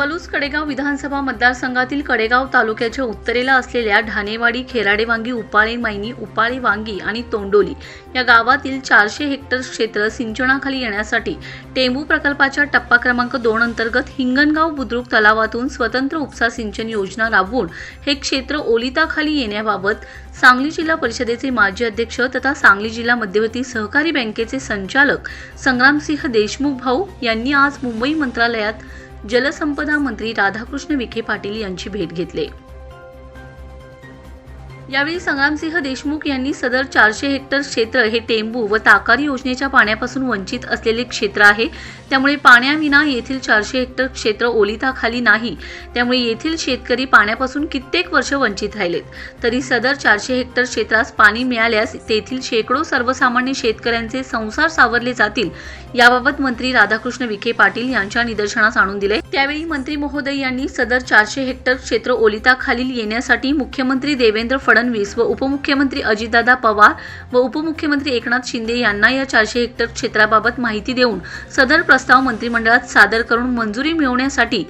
Palus Kadegaon विधानसभा मतदारसंघातील कडेगाव तालुक्याच्या उत्तरेला असलेल्या ढाणेवाडी खेराडे वांगी उपाळे मैनी उपाळे वांगी आणि तोंडोली या गावातील चारशे हेक्टर क्षेत्र सिंचनाखाली येण्यासाठी टेंबू प्रकल्पाच्या टप्पा क्रमांक दोन अंतर्गत हिंगणगाव बुद्रुक तलावातून स्वतंत्र उपसा सिंचन योजना राबवून हे क्षेत्र ओलिताखाली येण्याबाबत सांगली जिल्हा परिषदेचे माजी अध्यक्ष तथा सांगली जिल्हा मध्यवर्ती सहकारी बँकेचे संचालक संग्रामसिंह देशमुख भाऊ यांनी आज मुंबई मंत्रालयात जलसंपदा मंत्री राधाकृष्ण विखे पाटील यांची भेट घेतली. यावेळी संग्रामसिंह देशमुख यांनी सदर चारशे हेक्टर क्षेत्र हे टेंबू व ताकारी योजनेच्या पाण्यापासून वंचित असलेले क्षेत्र आहे. त्यामुळे पाण्याविना येथील चारशे हेक्टर क्षेत्र ओलिताखाली नाही. त्यामुळे येथील शेतकरी पाण्यापासून कित्येक वर्ष वंचित राहिलेत. तरी सदर चारशे हेक्टर क्षेत्रास पाणी मिळाल्यास तेथील शेकडो सर्वसामान्य शेतकऱ्यांचे संसार सावरले जातील. याबाबत मंत्री राधाकृष्ण विखे पाटील यांच्या निदर्शनास आणून दिले. त्यावेळी मंत्री महोदय यांनी सदर चारशे हेक्टर क्षेत्र ओलिताखालील येण्यासाठी मुख्यमंत्री देवेंद्र फडणवीस व उपमुख्यमंत्री अजितदादा पवार व उपमुख्यमंत्री एकनाथ शिंदे यांना या चारशे हेक्टर क्षेत्राबाबत माहिती देऊन सदर प्रस्ताव मंत्रिमंडळात सादर करून मंजुरी मिळवण्यासाठी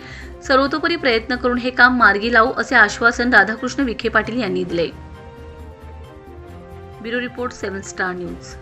सर्वतोपरी प्रयत्न करून हे काम मार्गी लावू असे आश्वासन राधाकृष्ण विखे पाटील यांनी दिले. Bureau report seven star news.